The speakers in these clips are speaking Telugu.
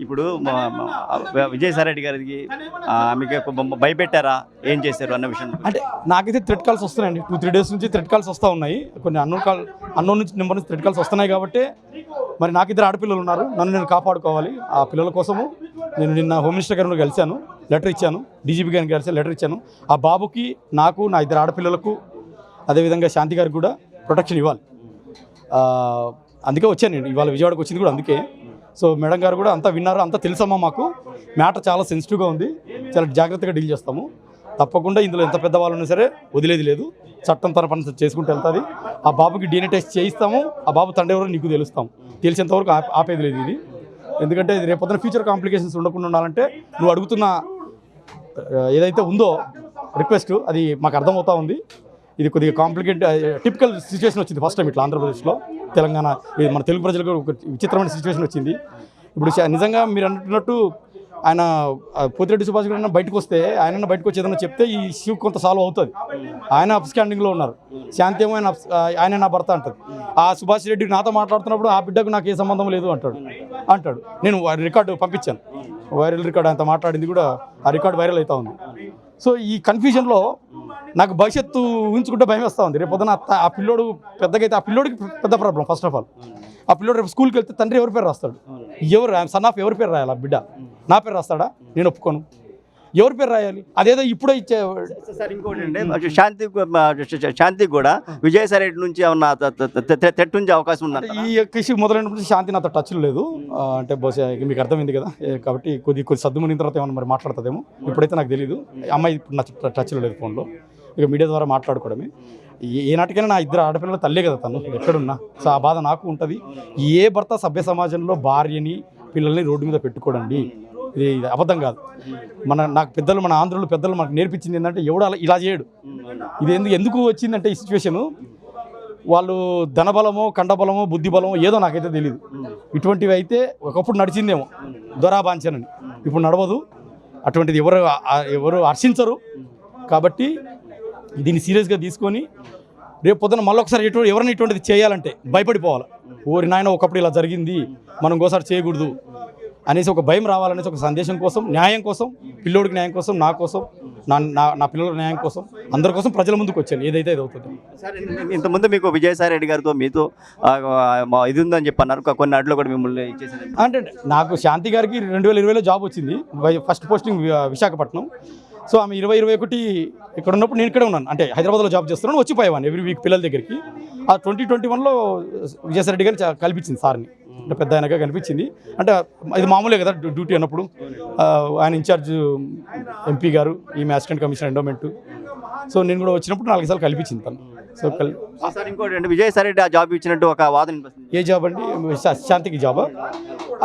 ఇప్పుడు మా- మా- విజయసాయి రెడ్డి గారికి ఆమెకి బొమ్మ భయపెట్టారా? ఏం చేశారు అన్న విషయం? అంటే నాకైతే థ్రెడ్ కాల్స్ వస్తున్నాయండి. టూ త్రీ డేస్ నుంచి థ్రెడ్ కాల్స్ వస్తూ ఉన్నాయి. కొన్ని అన్నోన్ కాల్ అన్నోన్ నుంచి నెంబర్ నుంచి థ్రెడ్ కాల్స్ వస్తున్నాయి కాబట్టి మరి నాకు ఇద్దరు ఆడపిల్లలు ఉన్నారు. నన్ను నేను కాపాడుకోవాలి. ఆ పిల్లల కోసము నేను నిన్న హోమ్ మినిస్టర్ గారిని కలిశాను. లెటర్ ఇచ్చాను. డీజీపీ గారిని కలిసి లెటర్ ఇచ్చాను. ఆ బాబుకి నాకు నా ఇద్దరు ఆడపిల్లలకు అదేవిధంగా శాంతి గారికి కూడా ప్రొటెక్షన్ ఇవ్వాలి. అందుకే వచ్చాను నేను. ఇవాళ విజయవాడకు వచ్చింది కూడా అందుకే. సో మేడం గారు కూడా అంతా విన్నారు అంతా తెలుసమ్మా మాకు. మ్యాటర్ చాలా సెన్సిటివ్గా ఉంది. చాలా జాగ్రత్తగా డీల్ చేస్తాము. తప్పకుండా ఇందులో ఎంత పెద్దవాళ్ళు ఉన్నా సరే వదిలేది లేదు. చట్టం తన పని చేసుకుంటూ వెళ్తుంది. ఆ బాబుకి డీఎన్ఏ టెస్ట్ చేయిస్తాము. ఆ బాబు తండ్రి ఎవరో నీకు తెలుస్తాం. తెలిసేంత వరకు ఆపేది లేదు ఇది. ఎందుకంటే ఇది రేపొద్దున ఫ్యూచర్ కాంప్లికేషన్స్ ఉండకుండా ఉండాలంటే నువ్వు అడుగుతున్న ఏదైతే ఉందో రిక్వెస్ట్ అది మాకు అర్థమవుతా ఉంది. ఇది కొద్దిగా కాంప్లికేట్ టిపికల్ సిచ్యువేషన్ వచ్చింది ఫస్ట్ టైం ఇట్లా ఆంధ్రప్రదేశ్లో. తెలంగాణ ఇది మన తెలుగు ప్రజలకు ఒక విచిత్రమైన సిచ్యువేషన్ వచ్చింది. ఇప్పుడు నిజంగా మీరు అంటున్నట్టు ఆయన పోతిరెడ్డి సుభాష్ గారు బయటకు వస్తే ఆయన బయటకు వచ్చేదన్నా చెప్తే ఈ ఇష్యూ కొంత సాల్వ్ అవుతుంది. ఆయన అప్స్టాండింగ్లో ఉన్నారు. శాంతి ఏమో ఆయన ఆయన నా భర్త అంటారు ఆ సుభాష్ రెడ్డి నాతో మాట్లాడుతున్నప్పుడు ఆ బిడ్డకు నాకు ఏ సంబంధం లేదు అంటాడు. అంటాడు. నేను రికార్డు పంపించాను. వైరల్ రికార్డ్ ఆయనతో మాట్లాడింది కూడా ఆ రికార్డు వైరల్ అవుతా ఉంది. సో ఈ కన్ఫ్యూజన్లో నాకు భవిష్యత్తు ఊహించుకుంటే భయం వేస్తూ ఉంది. రేపు పొద్దున ఆ పిల్లోడు పెద్దగా అయితే ఆ పిల్లోడికి పెద్ద ప్రాబ్లం ఫస్ట్ ఆఫ్ ఆల్ ఆ పిల్లోడు రేపు స్కూల్కి వెళ్తే తండ్రి ఎవరి పేరు రాస్తాడు? ఎవరు సన్ ఆఫ్ ఎవరి పేరు రాయాలి ఆ బిడ్డ? నా పేరు రాస్తాడా? నేను ఒప్పుకోను. ఎవరి పేరు రాయాలి? అదేదో ఇప్పుడే ఇచ్చే సార్ ఇంకోటి అంటే శాంతి శాంతి కూడా విజయసాయి రెడ్డి నుంచి ఏమన్నా తెట్టు నుంచి అవకాశం ఉన్నారు ఈ ఇష్యూ మొదలైనప్పుడు శాంతి నాతో టచ్లో లేదు. అంటే బహుశా మీకు అర్థమైంది కదా. కాబట్టి కొద్ది కొద్ది సర్దుమనిన తర్వాత ఏమన్నా మరి మాట్లాడుతుందేమో ఇప్పుడైతే నాకు తెలియదు అమ్మాయి ఇప్పుడు నా ట- టచ్లో లేదు ఫోన్లో ఇక మీడియా ద్వారా మాట్లాడుకోవడమే. ఏనాటికైనా నా ఇద్దరు ఆడపిల్లల తల్లే కదా తను. ఎక్కడున్నా. సో ఆ బాధ నాకు ఉంటుంది. ఏ భర్త సభ్య సమాజంలో భార్యని పిల్లల్ని రోడ్డు మీద పెట్టుకోడండి? ఇది అబద్ధం కాదు. మన నాకు పెద్దలు మన ఆంధ్రులు పెద్దలు మనకు నేర్పించింది ఏంటంటే ఎవడు అలా ఇలా చేయడు. ఇది ఎందుకు ఎందుకు వచ్చిందంటే ఈ సిచ్యువేషను? వాళ్ళు ధనబలమో కండబలమో బుద్ధి బలమో ఏదో నాకైతే తెలియదు ఇటువంటివి అయితే ఒకప్పుడు నడిచిందేమో. దొరాబాంచనని ఇప్పుడు నడవదు. అటువంటిది ఎవరు ఎవరు హర్షించరు. కాబట్టి దీన్ని సీరియస్గా తీసుకొని రేపు పొద్దున మళ్ళీ ఒకసారి ఎటు ఎవరైనా ఇటువంటిది చేయాలంటే భయపడిపోవాలి. ఓరి నాయన ఒకప్పుడు ఇలా జరిగింది మనం ఇంకోసారి చేయకూడదు అనేసి ఒక భయం రావాలనేసి ఒక సందేశం కోసం న్యాయం కోసం పిల్లోడికి న్యాయం కోసం నా కోసం నా నా- నా పిల్లల న్యాయం కోసం అందరి కోసం ప్రజల ముందుకు వచ్చాను. ఏదైతే ఇది అవుతుందో. సార్ ఇంతకుముందు మీకు విజయసాయి రెడ్డి గారితో మీతో ఇది ఉందని చెప్పి అన్నారు కొన్ని అడ్లు కూడా మిమ్మల్ని అంటే నాకు శాంతి గారికి రెండు వేల ఇరవైలో జాబ్ వచ్చింది. First posting Visakhapatnam. సో ఆమె ఇరవై ఇరవై ఒకటి ఇక్కడ ఉన్నప్పుడు నేను ఇక్కడే ఉన్నాను. అంటే హైదరాబాద్లో జాబ్ చేస్తున్నాను వచ్చిపోయేవాడిని ఎవ్రీ వీక్ పిల్లల దగ్గరికి. ఆ ట్వంటీ ట్వంటీ వన్లో విజయసాయి రెడ్డి గారు కల్పించింది సార్ని. అంటే పెద్ద ఆయనగా కనిపించింది. అంటే ఇది మామూలే కదా డ్యూ- డ్యూటీ అన్నప్పుడు. ఆయన ఇన్ఛార్జ్ ఎంపీ గారు ఈమె అసిస్టెంట్ కమిషనర్ ఎండోమెంట్. సో నేను కూడా వచ్చినప్పుడు నాలుగు సార్లు కల్పించింది తను. సో కల్ సార్ ఇంకోటి అంటే విజయసాయి రెడ్డి ఆ జాబ్ ఇచ్చినట్టు ఒక వాదన. ఏ జాబ్ అండి? శాంతికి జాబా?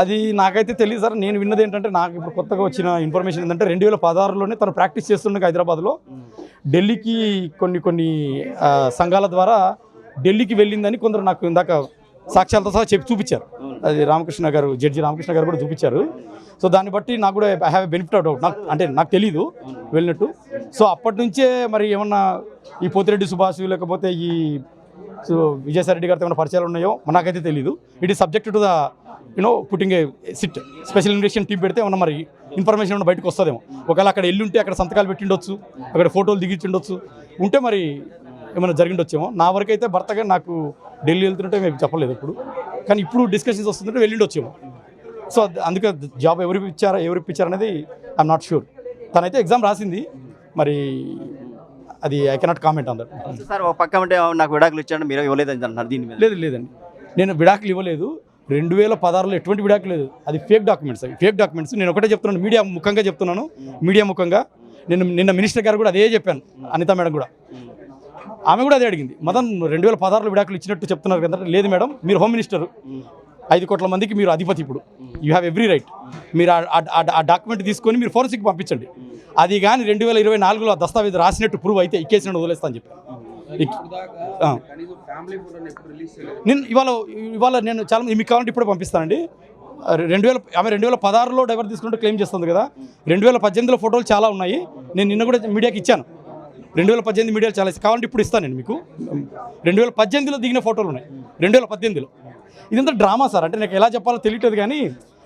అది నాకైతే తెలియదు సార్. నేను విన్నది ఏంటంటే నాకు ఇప్పుడు కొత్తగా వచ్చిన ఇన్ఫర్మేషన్ ఏంటంటే రెండు వేల పదహారులోనే తను ప్రాక్టీస్ చేస్తుండగా హైదరాబాద్లో. ఢిల్లీకి కొన్ని కొన్ని సంఘాల ద్వారా ఢిల్లీకి వెళ్ళిందని కొందరు నాకు ఇందాక సాక్ష్యాలతో సహా చెప్పి చూపించారు. అది రామకృష్ణ గారు జడ్జి రామకృష్ణ గారు కూడా చూపించారు. సో దాన్ని బట్టి నాకు కూడా ఐ హ్యావ్ బెనిఫిట్ అవుట్ నాకు అంటే నాకు తెలీదు వెళ్ళినట్టు. సో అప్పటి నుంచే మరి ఏమన్నా ఈ పోతిరెడ్డి సుభాష్ లేకపోతే ఈ సో విజయసాయిరెడ్డి గారితో ఏమైనా పరిచయాలు ఉన్నాయో నాకైతే తెలియదు it is subject to the you know putting a SIT special investigation team పెడితే ఏమన్నా మరి ఇన్ఫర్మేషన్ ఏమన్నా బయటకు వస్తుందేమో. ఒకవేళ అక్కడ వెళ్ళి ఉంటే అక్కడ సంతకాలు పెట్టిండొచ్చు అక్కడ ఫోటోలు దిగించుండొచ్చు. ఉంటే మరి ఏమైనా జరిగిండొచ్చేమో. నా వరకు అయితే భర్తగా నాకు ఢిల్లీ వెళ్తుంటే మేము చెప్పలేదు ఇప్పుడు కానీ ఇప్పుడు డిస్కషన్స్ వస్తుంటే వెళ్ళిండొచ్చేమో. సో అందుకే జాబ్ ఎవరు ఇచ్చారా ఎవరు ఇప్పించారు అనేది ఐఎమ్ నాట్ షూర్ తనైతే ఎగ్జామ్ రాసింది. మరి అది I cannot comment on that sir ఒక పక్క ఉంటే నాకు విడాకులు ఇచ్చాడు మీరు ఇవ్వలేదని అంటున్నారు దీని మీద. లేదు లేదండి. నేను విడాకులు ఇవ్వలేదు. రెండు వేల పదహారులో ఎటువంటి విడాకులు లేదు. అది ఫేక్ డాక్యుమెంట్స్ అవి ఫేక్ డాక్యుమెంట్స్ నేను ఒకటే చెప్తున్నాను మీడియా ముఖంగా చెప్తున్నాను. మీడియా ముఖంగా. నేను నిన్న మినిస్టర్ గారు కూడా అదే చెప్పాను అనిత మేడం కూడా. ఆమె కూడా అదే అడిగింది. మదన్ రెండు వేల పదహారులో విడాకులు ఇచ్చినట్టు చెప్తున్నారు కదా లేదు మేడం మీరు హోమ్ మినిస్టర్. ఐదు కోట్ల మందికి మీరు అధిపతి ఇప్పుడు. యూ హ్యావ్ ఎవ్రీ రైట్ మీరు ఆ- డాక్యుమెంట్ తీసుకొని మీరు ఫోరెన్సిక్ పంపించండి. అది కానీ రెండు వేల ఇరవై నాలుగులో ఆ దస్తావేజ్ రాసినట్టు ప్రూవ్ అయితే ఇక్కేసిన వదిలేస్తా అని ఆ. నేను ఇవాళ ఇవాళ నేను చాలా మీకు కావాలంటే ఇప్పుడే పంపిస్తానండి. రెండు వేల ఆమె రెండు వేల పదహారులో డైవర్ తీసుకుంటూ క్లెయిమ్ చేస్తుంది కదా. రెండు వేల పద్దెనిమిదిలో ఫోటోలు చాలా ఉన్నాయి. నేను నిన్న కూడా మీడియాకి ఇచ్చాను. రెండు వేల పద్దెనిమిది మీడియాలు చాలా ఇస్తాను. కావాలంటే ఇప్పుడు ఇస్తాను నేను మీకు. రెండు వేల పద్దెనిమిదిలో దిగిన ఫోటోలు ఉన్నాయి. రెండు వేల పద్దెనిమిదిలో. ఇదంతా డ్రామా సార్. అంటే నాకు ఎలా చెప్పాలో తెలియట్లేదు కానీ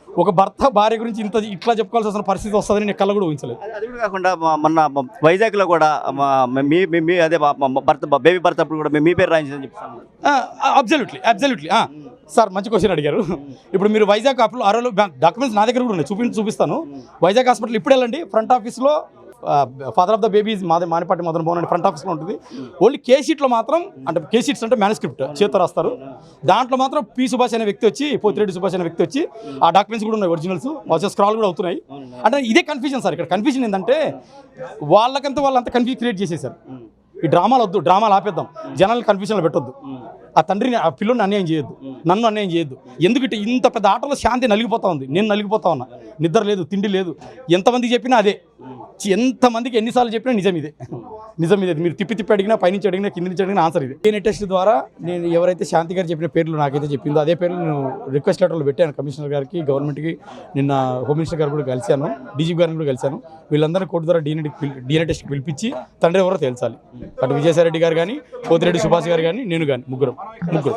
ఒక భర్త భార్య గురించి ఇంత ఇట్లా చెప్పుకోవాల్సి వస్తున్న పరిస్థితి వస్తుందని నేను కళ్ళ కూడా ఊహించలేదు. అది కూడా కాకుండా మొన్న వైజాగ్లో కూడా మా- మీ అదే భర్త బేబీ భర్త అప్పుడు కూడా మీ- మీ పేరు రాయించని చెప్తాను అబ్జల్యూట్లీ అబ్జల్యూట్లీ సార్ మంచి క్వశ్చన్ అడిగారు. ఇప్పుడు మీరు వైజాగ్ అప్పుడు అరలో డాక్యుమెంట్స్ నా దగ్గర కూడా ఉన్నాయి. చూపి చూపిస్తాను. వైజాగ్ హాస్పిటల్ ఇప్పుడు వెళ్ళండి ఫ్రంట్ ఆఫీస్లో ఫాదర్ ఆఫ్ ద బేబీస్ మాది మానిపాటి మదన్ భవన్ అని ఫ్రంట్ ఆఫీస్లో ఉంటుంది. ఓన్లీ కేసీట్లో మాత్రం అంటే కేసీట్స్ అంటే మ్యానుస్క్రిప్ట్ చేతితో రాస్తారు. దాంట్లో మాత్రం పి సుభాష్ అనే వ్యక్తి వచ్చి పోతిరెడ్డి సుభాష్ అనే వ్యక్తి వచ్చి ఆ డాక్యుమెంట్స్ కూడా ఉన్నాయి ఒరిజినల్స్ వచ్చే స్క్రాల్ కూడా అవుతున్నాయి. అంటే ఇదే కన్ఫ్యూజన్ సార్ ఇక్కడ కన్ఫ్యూజన్ ఏంటంటే వాళ్ళకంతా వాళ్ళంతా కన్ఫ్యూజ్ క్రియేట్ చేసేసారు ఈ డ్రామాలు వద్దు డ్రామాలు ఆపేద్దాం. జనాలు కన్ఫ్యూజన్లో పెట్టొద్దు. ఆ తండ్రిని ఆ పిల్లని అన్యాయం చేయొద్దు. నన్ను అన్యాయం చేయొద్దు. ఎందుకు ఇంత పెద్ద ఆటలో శాంతి నలిగిపోతా ఉంది. నేను నలిగిపోతా ఉన్నా. నిద్ర లేదు తిండి లేదు. ఎంతమందికి చెప్పినా అదే. ఎంతమందికి ఎన్నిసార్లు చెప్పినా నిజం ఇదే. నిజం ఇదే. మీరు తిప్పి తిప్పి అడిగినా పైనుంచి అడిగినా కింద నుంచి అడిగినా ఆన్సర్ ఇదే. DNA టెస్ట్ ద్వారా నేను ఎవరైతే శాంతి గారు చెప్పిన పేర్లు నాకైతే చెప్పిందో అదే పేర్లు నేను రిక్వెస్ట్ లెటర్లు పెట్టాను కమిషనర్ గారికి గవర్నమెంట్కి నిన్న హోమ్ మినిస్టర్ గారు కూడా కలిశాను డీజీపీ గారిని కూడా కలిశాను. వీళ్ళందరినీ కోర్టు ద్వారా డీఎన్ఏ డీఎన్ఏ టెస్ట్కి పిలిపించి తండ్రి ఎవరో తేల్చాలి అటు విజయసాయిరెడ్డి గారు కానీ పోతిరెడ్డి సుభాష్ గారు కానీ నేను కానీ ముగ్గురం ముగ్గురు.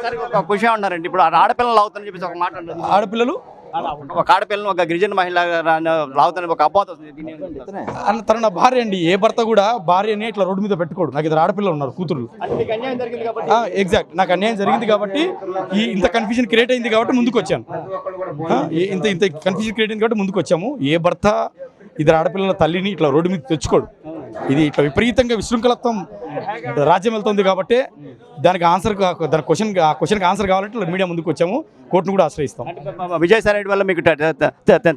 ఇప్పుడు ఆ ఆడపిల్లలు అవుతారని చెప్పేసి ఒక మాట అన్నారు. ఆడపిల్లలు ఒక ఆడపిల్లని ఒక గిరిజన మహిళ రావుతారని ఒక అపోత వస్తుంది? అన్న తన నా భార్య అండి. ఏ భర్త కూడా భార్యని ఇట్లా రోడ్డు మీద పెట్టుకోడు. నాకు ఇద్దరు ఆడపిల్లలు ఉన్నారు కూతురు ఎగ్జాక్ట్ నాకు అన్యాయం జరిగింది కాబట్టి ఈ ఇంత కన్ఫ్యూజన్ క్రియేట్ అయింది కాబట్టి ముందుకు వచ్చాను. ఇంత ఇంత కన్ఫ్యూజన్ క్రియేట్ అయింది కాబట్టి ముందుకు వచ్చాము. ఏ భర్త ఇద్దరు ఆడపిల్లల తల్లిని ఇట్లా రోడ్డు మీద తెచ్చుకోడు. ఇది ఇట్లా విపరీతంగా విశృంఖలత్వం రాజ్యం వెళ్తుంది కాబట్టి దానికి ఆన్సర్ దాని క్వశ్చన్ ఆ క్వశ్చన్కి ఆన్సర్ కావాలంటే మీడియా ముందుకు వచ్చాము. కోర్టును కూడా ఆశ్రయిస్తాం. విజయసాయి రెడ్డి వల్ల మీకు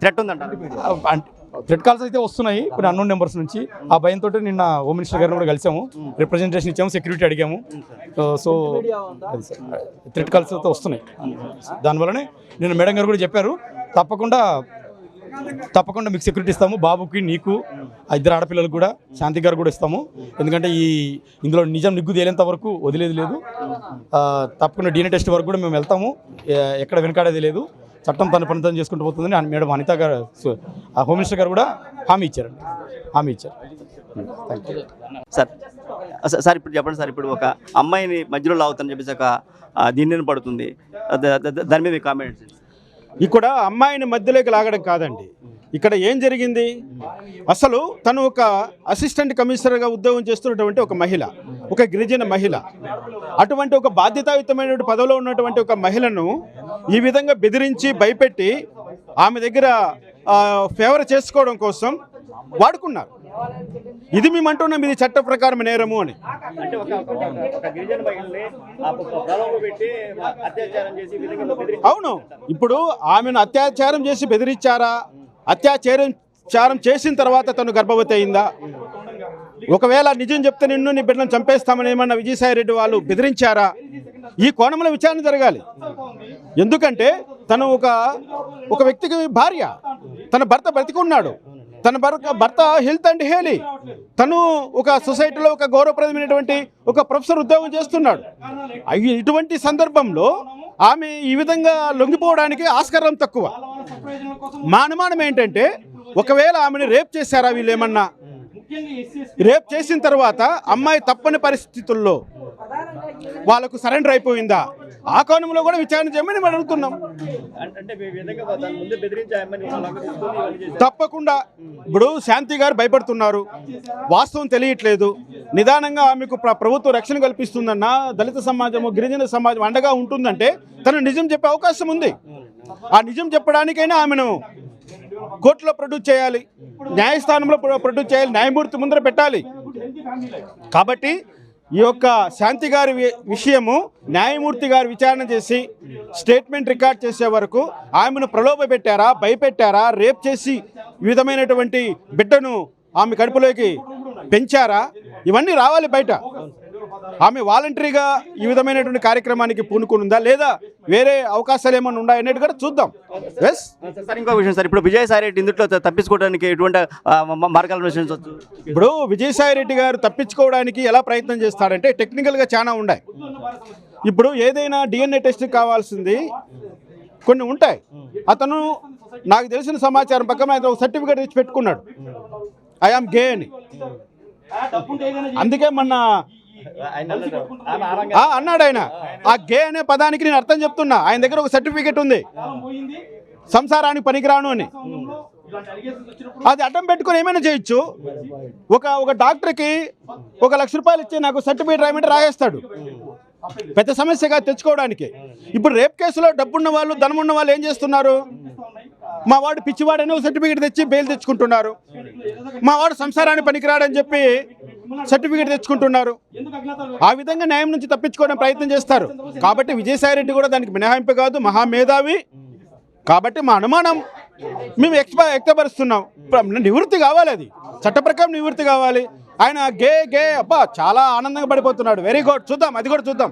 థ్రెట్ ఉందంటారు థ్రెడ్ కాల్స్ అయితే వస్తున్నాయి కొన్ని అన్నోన్ నెంబర్స్ నుంచి. ఆ భయంతో నిన్న హోమ్ మినిస్టర్ గారిని కూడా కలిసాము. రిప్రజెంటేషన్ ఇచ్చాము సెక్యూరిటీ అడిగాము. సో థ్రెడ్ కాల్స్ అయితే వస్తున్నాయి. దానివల్లనే నిన్న మేడం గారు కూడా చెప్పారు తప్పకుండా తప్పకుండా మీకు సెక్యూరిటీ ఇస్తాము. బాబుకి నీకు ఆ ఇద్దరు ఆడపిల్లలకు కూడా శాంతి గారు కూడా ఇస్తాము. ఎందుకంటే ఈ ఇందులో నిజం నిగ్గు తేలేంత వరకు వదిలేది లేదు. తప్పకుండా డీఎన్ఏ టెస్ట్ వరకు కూడా మేము వెళ్తాము. ఎక్కడ వెనకాడేది లేదు. చట్టం తన పని తను చేసుకుంటూ పోతుందని మేడం అనిత గారు ఆ హోమ్ మినిస్టర్ గారు కూడా హామీ ఇచ్చారండి హామీ ఇచ్చారు. థ్యాంక్ యూ సార్ సార్ ఇప్పుడు చెప్పండి సార్ ఇప్పుడు ఒక అమ్మాయిని మధ్యలో లాగుతారని చెప్పేసి ఒక ఆ, దీన్ని పడుతుంది. దాని మీద మీ కామెంట్స్ ఇక్కడ అమ్మాయిని మధ్యలోకి లాగడం కాదండి. ఇక్కడ ఏం జరిగింది? అసలు తను ఒక అసిస్టెంట్ కమిషనర్గా ఉద్యోగం చేస్తున్నటువంటి ఒక మహిళ ఒక గిరిజన మహిళ. అటువంటి ఒక బాధ్యతాయుతమైనటువంటి పదవిలో ఉన్నటువంటి ఒక మహిళను ఈ విధంగా బెదిరించి భయపెట్టి ఆమె దగ్గర ఫేవర్ చేసుకోవడం కోసం వాడుకున్నారు. ఇది మేము అంటున్నాం ఇది చట్ట ప్రకారం నేరము అని. అవును. ఇప్పుడు ఆమెను అత్యాచారం చేసి బెదిరించారా? అత్యాచారం చారం చేసిన తర్వాత తను గర్భవతి అయిందా? ఒకవేళ నిజం చెప్తే నిన్ను నీ బిడ్డను చంపేస్తామని ఏమన్నా విజయసాయి రెడ్డి వాళ్ళు బెదిరించారా? ఈ కోణంలో విచారణ జరగాలి. ఎందుకంటే తను ఒక ఒక వ్యక్తికి భార్య. తన భర్త బ్రతికున్నాడు. తన భర్త భర్త హెల్త్ అండ్ హేలీ. తను ఒక సొసైటీలో ఒక గౌరవప్రదమైనటువంటి ఒక ప్రొఫెసర్ ఉద్యోగం చేస్తున్నాడు. ఇటువంటి సందర్భంలో ఆమె ఈ విధంగా లొంగిపోవడానికి ఆస్కారం తక్కువ. మా అనుమానం ఏంటంటే ఒకవేళ ఆమెను రేప్ చేశారా వీళ్ళు ఏమన్నా రేప్ చేసిన తర్వాత అమ్మాయి తప్పని పరిస్థితుల్లో వాళ్ళకు సరెండర్ అయిపోయిందా? ఆ కోణంలో కూడా విచారణ చేయమని మేము అడుగుతున్నాం. తప్పకుండా. ఇప్పుడు శాంతి గారు భయపడుతున్నారు. వాస్తవం తెలియట్లేదు. నిదానంగా ఆమెకు ప్ర- ప్రభుత్వం రక్షణ కల్పిస్తుందన్న దళిత సమాజము గిరిజన సమాజం అండగా ఉంటుందంటే తను నిజం చెప్పే అవకాశం ఉంది. ఆ నిజం చెప్పడానికైనా ఆమెను కోర్టులో ప్రొడ్యూస్ చేయాలి. న్యాయస్థానంలో ప్రొ- ప్రొడ్యూస్ చేయాలి. న్యాయమూర్తి ముందర పెట్టాలి. కాబట్టి ఈ యొక్క శాంతి గారి వి- విషయము న్యాయమూర్తి గారు విచారణ చేసి స్టేట్మెంట్ రికార్డ్ చేసే వరకు ఆమెను ప్రలోభ పెట్టారా భయపెట్టారా రేప్ చేసి విధమైనటువంటి బిడ్డను ఆమె కడుపులోకి పెంచారా? ఇవన్నీ రావాలి బయట. ఆమె వాలంటరీగా ఈ విధమైనటువంటి కార్యక్రమానికి పూనుకునుందా? లేదా వేరే అవకాశాలు ఏమైనా ఉన్నాయనేది కూడా చూద్దాం. ఎస్ సార్ ఇంకో విషయం సార్ ఇప్పుడు విజయసాయి రెడ్డి ఇందులో తప్పించుకోవడానికి ఎటువంటి మార్గాలు ఇప్పుడు విజయసాయి రెడ్డి గారు తప్పించుకోవడానికి ఎలా ప్రయత్నం చేస్తాడంటే టెక్నికల్గా చాలా ఉన్నాయి. ఇప్పుడు ఏదైనా డిఎన్ఏ టెస్ట్ కావాల్సింది కొన్ని ఉంటాయి. అతను నాకు తెలిసిన సమాచారం పక్కన ఆయన ఒక సర్టిఫికేట్ ఇచ్చి పెట్టుకున్నాడు. ఐఆమ్ గే అని. అందుకే మొన్న అన్నాడు. ఆయన. ఆ. గే అనే పదానికి నేను అర్థం చెప్తున్నా. ఆయన దగ్గర ఒక సర్టిఫికేట్ ఉంది. సంసారానికి పనికిరాను అని. అది అడ్డం పెట్టుకొని ఏమైనా చేయొచ్చు. ఒక ఒక డాక్టర్కి ఒక లక్ష రూపాయలు ఇచ్చి నాకు సర్టిఫికేట్ రాయమంటే రాయేస్తాడు. పెద్ద సమస్యగా తెచ్చుకోవడానికి. ఇప్పుడు రేప్ కేసులో డబ్బున్న వాళ్ళు ధనం ఉన్న వాళ్ళు ఏం చేస్తున్నారు? మా వాడు పిచ్చివాడని ఒక సర్టిఫికేట్ తెచ్చి బెయిల్ తెచ్చుకుంటున్నారు. మా వాడు సంసారాన్ని పనికిరాడని చెప్పి సర్టిఫికేట్ తెచ్చుకుంటున్నారు. ఆ విధంగా న్యాయం నుంచి తప్పించుకోవడం ప్రయత్నం చేస్తారు. కాబట్టి విజయసాయి రెడ్డి కూడా దానికి మినహాయింపు కాదు మహామేధావి. కాబట్టి మా అనుమానం మేము ఎక్స్ప వ్యక్తపరుస్తున్నాం. నివృత్తి కావాలి అది. చట్ట ప్రకారం నివృత్తి కావాలి. ఆయన గే గే అబ్బా చాలా ఆనందంగా పడిపోతున్నాడు. వెరీ గుడ్ చూద్దాం అది కూడా చూద్దాం.